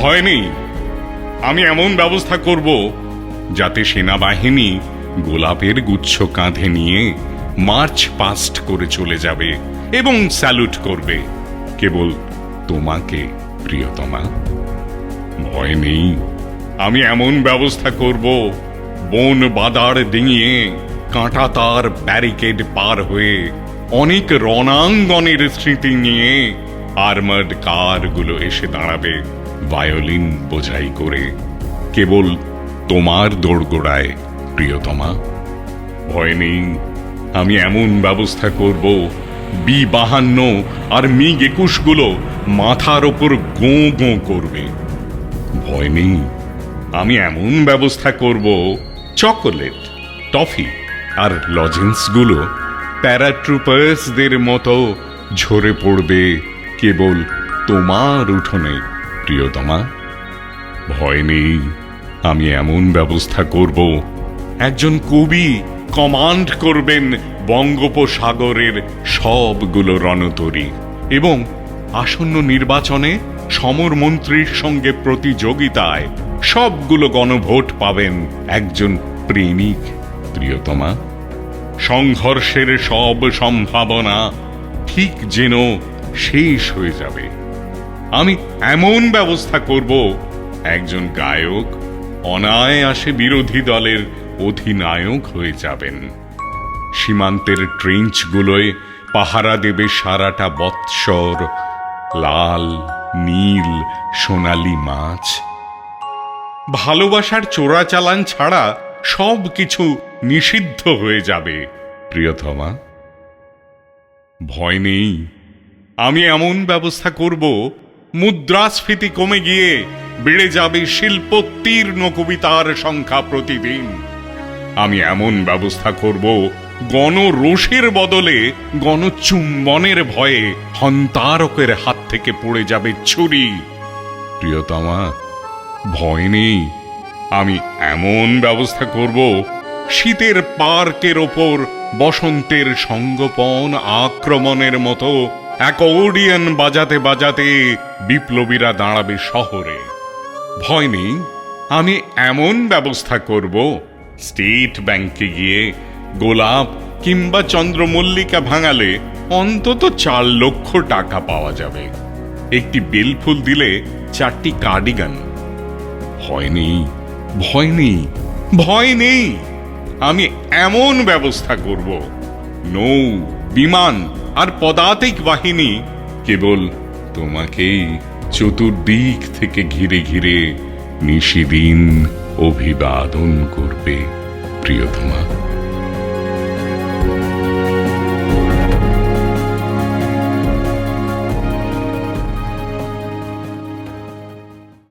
ভয় নেই আমি এমন ব্যবস্থা করব যাতে সেনাবাহিনী গোলাপের গুচ্ছ কাঁধে নিয়ে মার্চ পাস্ট করে চলে যাবে এবং স্যালুট করবে। কেবল তোমাকে, প্রিয়তমা, ভয় নেই। আমি এমন ব্যবস্থা করব, বন বাদার ডিঙিয়ে কাঁটা তার ব্যারিকেড পার হয়ে অনেক রণাঙ্গনের স্মৃতি নিয়ে আর্মার্ড কারগুলো এসে দাঁড়াবে। ভায়োলিন বোঝাই করে কেবল তোমার দোড়গোড়ায় প্রিয়তমা। ভয় নেই, আমি এমন ব্যবস্থা করব বি বাহান্ন আর মিগ একুশগুলো মাথার ওপর গো গো করবে। ভয় নেই, আমি এমন ব্যবস্থা করব, চকোলেট, টফি আর লজেন্সগুলো প্যারাট্রুপার্সদের মতো ঝরে পড়বে কেবল তোমার উঠোনে। প্রিয়তমা, ভয় নেই, আমি এমন ব্যবস্থা করব। একজন কবি কমান্ড করবেন বঙ্গোপসাগরের সবগুলো রণতরী এবং আসন্ন নির্বাচনে সমর মন্ত্রীর সঙ্গে প্রতিযোগিতায় সবগুলো গণভোট পাবেন একজন প্রেমিক প্রিয়তমা। সংঘর্ষের সব সম্ভাবনা ঠিক যেন শেষ হয়ে যাবে। আমি এমন ব্যবস্থা করব, একজন গায়ক অনায়াসে বিরোধী দলের অধিনায়ক হয়ে যাবেন। সীমান্তের ট্রেঞ্চগুলোয় পাহারা দেবে সারাটা বৎসর লাল, নীল, সোনালি মাছ। ভালোবাসার চোরাচালান ছাড়া সব কিছু নিষিদ্ধ হয়ে যাবে, প্রিয়তমা। ভয় নেই, আমি এমন ব্যবস্থা করব মুদ্রাস্ফীতি কমে গিয়ে বেড়ে যাবে শিল্পোত্তীর্ণ কবিতার সংখ্যা প্রতিদিন। আমি এমন ব্যবস্থা করব, গণরোষের বদলে গণচুম্বনের ভয়ে হন্তারকের হাত থেকে পড়ে যাবে ছুরি। প্রিয়তমা, ভয় নেই। আমি এমন ব্যবস্থা করব, শীতের পার্কের ওপর বসন্তের সঙ্গপন আক্রমণের মতো অ্যাকর্ডিয়ান বাজাতে বাজাতে বিপ্লবীরা দাঁড়াবে শহরে। ভয় নেই, আমি এমন ব্যবস্থা করব, স্টেট ব্যাংকে গিয়ে গোলাপ কিংবা চন্দ্রমল্লিকা ভাঙালে অন্তত চার লক্ষ টাকা পাওয়া যাবে। একটি বেলফুল দিলে চারটি কার্ডিগান। ভয় নেই ভয় নেই ভয় নেই, আমি এমন ব্যবস্থা করব। নৌ, বিমান আর পদাতিক বাহিনী কেবল তোমাকেই চতুর্দিক থেকে ঘিরে ঘিরে নিশিদিন অভিবাদন করবে প্রিয়তমা।